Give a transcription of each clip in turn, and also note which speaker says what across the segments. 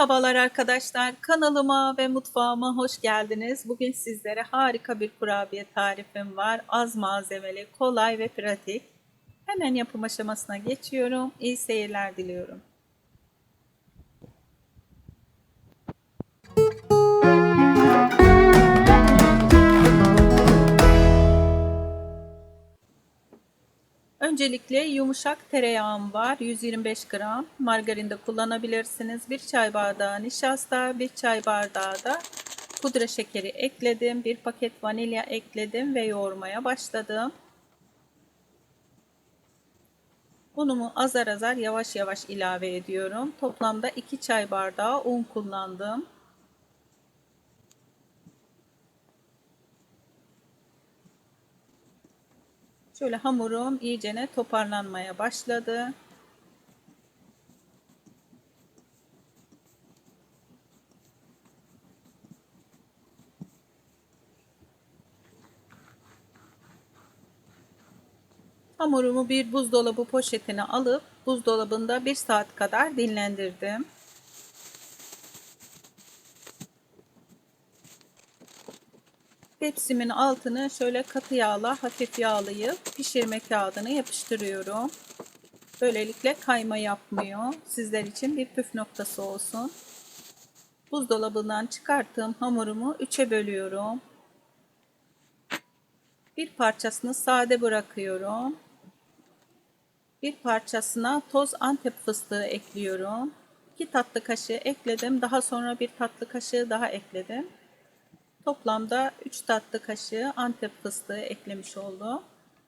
Speaker 1: Merhabalar arkadaşlar. Kanalıma ve mutfağıma hoş geldiniz. Bugün sizlere harika bir kurabiye tarifim var. Az malzemeli, kolay ve pratik. Hemen yapım aşamasına geçiyorum. İyi seyirler diliyorum. Öncelikle yumuşak tereyağım var. 125 gram. Margarin de kullanabilirsiniz. Bir çay bardağı nişasta, bir çay bardağı da pudra şekeri ekledim. Bir paket vanilya ekledim ve yoğurmaya başladım. Unumu azar azar yavaş yavaş ilave ediyorum. Toplamda 2 çay bardağı un kullandım. Şöyle hamurum iyicene toparlanmaya başladı. Hamurumu bir buzdolabı poşetine alıp buzdolabında bir saat kadar dinlendirdim. Tepsimin altını şöyle katı yağla hafif yağlayıp pişirme kağıdını yapıştırıyorum. Böylelikle kayma yapmıyor. Sizler için bir püf noktası olsun. Buzdolabından çıkarttığım hamurumu üçe bölüyorum. Bir parçasını sade bırakıyorum. Bir parçasına toz antep fıstığı ekliyorum. 2 tatlı kaşığı ekledim. Daha sonra bir tatlı kaşığı daha ekledim. Toplamda 3 tatlı kaşığı antep fıstığı eklemiş oldum.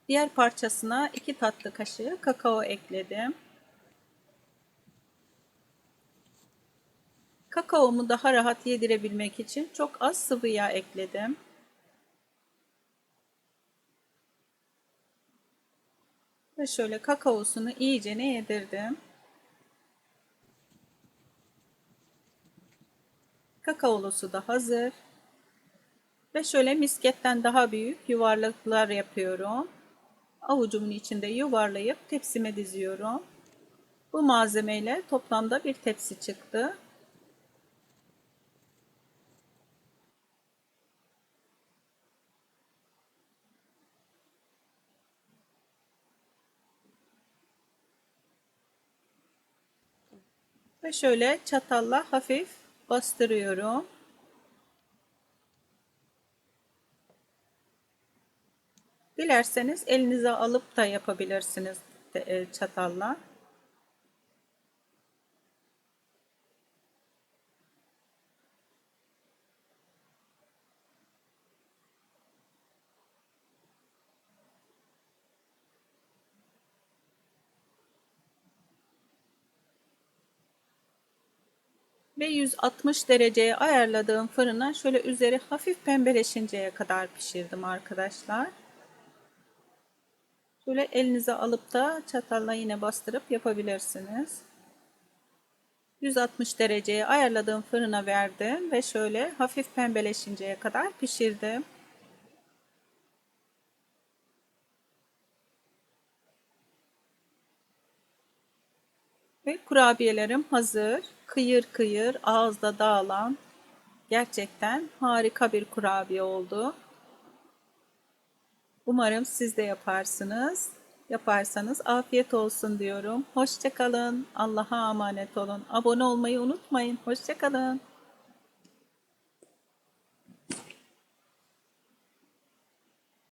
Speaker 1: Diğer parçasına 2 tatlı kaşığı kakao ekledim. Kakaomu daha rahat yedirebilmek için çok az sıvı yağ ekledim. Ve şöyle kakaosunu iyice ne yedirdim. Kakaolusu da hazır. Ve şöyle misketten daha büyük yuvarlaklar yapıyorum. Avucumun içinde yuvarlayıp tepsime diziyorum. Bu malzemeyle toplamda bir tepsi çıktı. Ve şöyle çatalla hafif bastırıyorum. Dilerseniz elinize alıp da yapabilirsiniz e, çatalla. ve 160 dereceye ayarladığım fırına şöyle üzeri hafif pembeleşinceye kadar pişirdim arkadaşlar. Şöyle elinize alıp da çatalla yine bastırıp yapabilirsiniz. 160 dereceye ayarladığım fırına verdim ve şöyle hafif pembeleşinceye kadar pişirdim. Ve kurabiyelerim hazır. Kıyır kıyır ağızda dağılan gerçekten harika bir kurabiye oldu. Umarım siz de yaparsınız. Yaparsanız afiyet olsun diyorum. Hoşçakalın. Allah'a emanet olun. Abone olmayı unutmayın. Hoşçakalın.